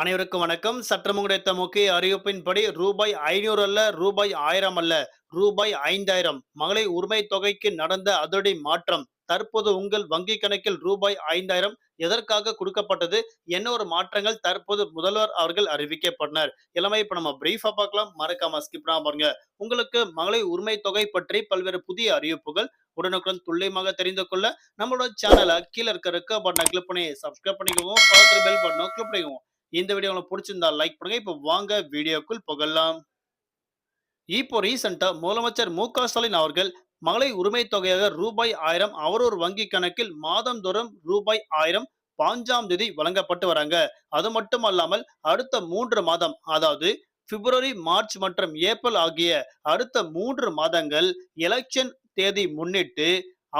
அனைவருக்கும் வணக்கம். சற்றம் கிடைத்த முக்கிய அறிவிப்பின்படி ரூபாய் ஐநூறு அல்ல ரூபாய் ஆயிரம் அல்ல ரூபாய் ஐந்தாயிரம். மகளிர் உரிமை தொகைக்கு நடந்த அதிரடி மாற்றம். தற்போது உங்கள் வங்கி கணக்கில் ரூபாய் ஐந்தாயிரம் எதற்காக கொடுக்கப்பட்டது? என்ன ஒரு மாற்றங்கள் தற்போது முதல்வர் அவர்கள் அறிவிக்கப்பட்டனர்? இளமை இப்ப நம்ம பிரீஃபா பார்க்கலாம். மறக்காம ஸ்கிப் பண்ணாம பாருங்க. உங்களுக்கு மகளிர் உரிமை தொகை பற்றி பல்வேறு புதிய அறிவிப்புகள் உடனுக்குடன் துல்லியமாக தெரிந்து கொள்ள நம்மளோட சேனலை கீழே இருக்க பட்டனை கிளிக் பண்ணி சப்ஸ்கிரைப் பண்ணிக்குவோம் பக்கத்தில் பெல் பட்டனை கிளிக் பண்ணிக்குவோம் இந்த வீடியோ உங்களுக்கு பிடிச்சிருந்தா லைக் பண்ணுங்க. இப்போ வாங்க வீடியோக்குள் புகழலாம் இப்போ ரீசெண்டா முதலமைச்சர் மு க ஸ்டாலின் அவர்கள் மகளிர் உரிமை தொகையாக ரூபாய் ஆயிரம் அவரோர் வங்கி கணக்கில் மாதந்தோறும் ரூபாய் ஆயிரம் பாஞ்சாம் தேதி வழங்கப்பட்டு வராங்க. அது மட்டும் அல்லாமல் அடுத்த மூன்று மாதம் அதாவது பிப்ரவரி மார்ச் மற்றும் ஏப்ரல் ஆகிய அடுத்த மூன்று மாதங்கள் எலெக்ஷன் தேதி முன்னிட்டு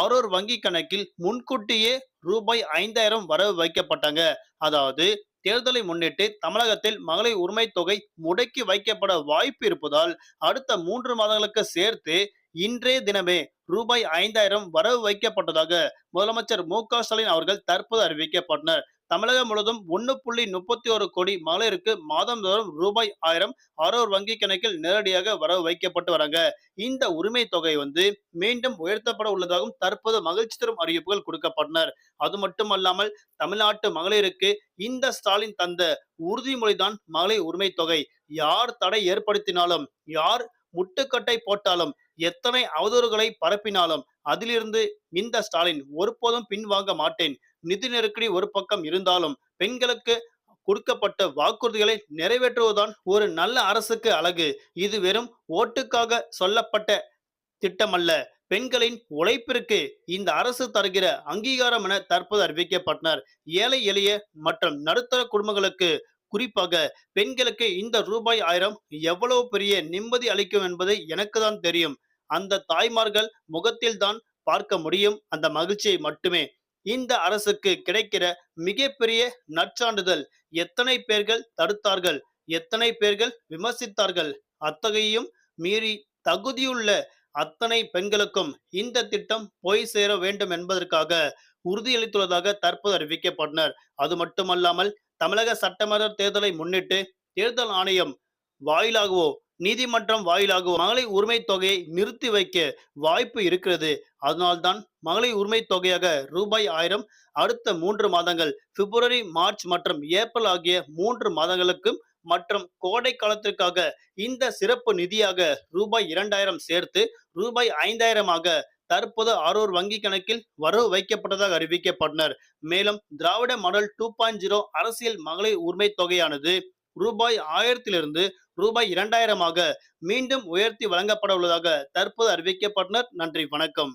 அவரோர் வங்கி கணக்கில் முன்கூட்டியே ரூபாய் ஐந்தாயிரம் வரவு வைக்கப்பட்டாங்க. அதாவது தேர்தலை முன்னிட்டு தமிழகத்தில் மகளிர் உரிமை தொகை முடக்கி வைக்கப்பட வாய்ப்பு இருப்பதால் அடுத்த மூன்று மாதங்களுக்கு சேர்த்து இன்றைய தினமே ரூபாய் ஐந்தாயிரம் வரவு வைக்கப்பட்டதாக முதலமைச்சர் மு க ஸ்டாலின் அவர்கள் தற்போது அறிவிக்கப்பட்டனர். தமிழகம் முழுவதும் ஒன்று புள்ளி முப்பத்தி ஒரு கோடி மகளிருக்கு மாதந்தோறும் ரூபாய் ஆயிரம் ஆரோர் வங்கி கணக்கில் நேரடியாக வரவு வைக்கப்பட்டு வராங்க. இந்த உரிமை தொகை வந்து மீண்டும் உயர்த்தப்பட உள்ளதாகவும் தற்போது மகிழ்ச்சி தரும் அறிவிப்புகள் கொடுக்கப்பட்டனர். அது மட்டுமல்லாமல் தமிழ்நாட்டு மகளிருக்கு இந்த ஸ்டாலின் தந்த உறுதிமொழிதான் மகளிர் உரிமை தொகை. யார் தடை ஏற்படுத்தினாலும் யார் முட்டுக்கட்டை போட்டாலும் எத்தனை அவதூறுகளை பரப்பினாலும் அதிலிருந்து இந்த ஸ்டாலின் ஒருபோதும் பின்வாங்க மாட்டேன். நிதி நெருக்கடி ஒரு பக்கம் இருந்தாலும் பெண்களுக்கு கொடுக்கப்பட்ட வாக்குறுதிகளை நிறைவேற்றுவதுதான் ஒரு நல்ல அரசுக்கு அழகு. இது வெறும் ஓட்டுக்காக சொல்லப்பட்ட திட்டமல்ல. பெண்களின் உழைப்பிற்கு இந்த அரசு தருகிற அங்கீகாரம் என தற்போது அறிவிக்கப்பட்டனர். ஏழை எளிய மற்றும் நடுத்தர குடும்பங்களுக்கு குறிப்பாக பெண்களுக்கு இந்த ரூபாய் ஆயிரம் எவ்வளவு பெரிய நிம்மதி அளிக்கும் என்பது எனக்கு தான் தெரியும். அந்த தாய்மார்கள் முகத்தில் தான் பார்க்க முடியும். அந்த மகிழ்ச்சியை மட்டுமே. இந்த அரசுக்கு கிடைக்கிற மிகப்பெரிய நற்சான்றிதழ் எத்தனை பேர்கள் தடுத்தார்கள்? எத்தனை பேர்கள் விமர்சித்தார்கள்? அத்தகையும் மீறி தகுதியுள்ள அத்தனை பெண்களுக்கும் இந்த திட்டம் போய் சேர வேண்டும் என்பதற்காக உறுதியளித்துள்ளதாக தற்போது அறிவிக்கப்பட்டனர். அது மட்டுமல்லாமல் தமிழக சட்டமன்ற தேர்தலை முன்னிட்டு தேர்தல் ஆணையம் வாயிலாகவோ நீதிமன்றம் வாயிலாக மகளிர் உரிமை தொகையை நிறுத்தி வைக்க வாய்ப்பு இருக்கிறது. அதனால்தான் மகளிர் உரிமை தொகையாக ரூபாய் ஆயிரம் அடுத்த மூன்று மாதங்கள் பிப்ரவரி மார்ச் மற்றும் ஏப்ரல் ஆகிய மூன்று மாதங்களுக்கும் மற்றும் கோடை காலத்திற்காக இந்த சிறப்பு நிதியாக ரூபாய் இரண்டாயிரம் சேர்த்து ரூபாய் ஐந்தாயிரமாக தற்போது அரூர் வங்கி கணக்கில் வரவு வைக்கப்பட்டதாக அறிவிக்கப்பட்டனர். மேலும் Dravida model two point zero அரசியல் மகளிர் உரிமை தொகையானது ரூபாய் ஆயிரத்திலிருந்து ரூபாய் இரண்டாயிரமாக மீண்டும் உயர்த்தி வழங்கப்பட உள்ளதாக தற்போது அறிவிக்கப்பட்டனர். நன்றி வணக்கம்.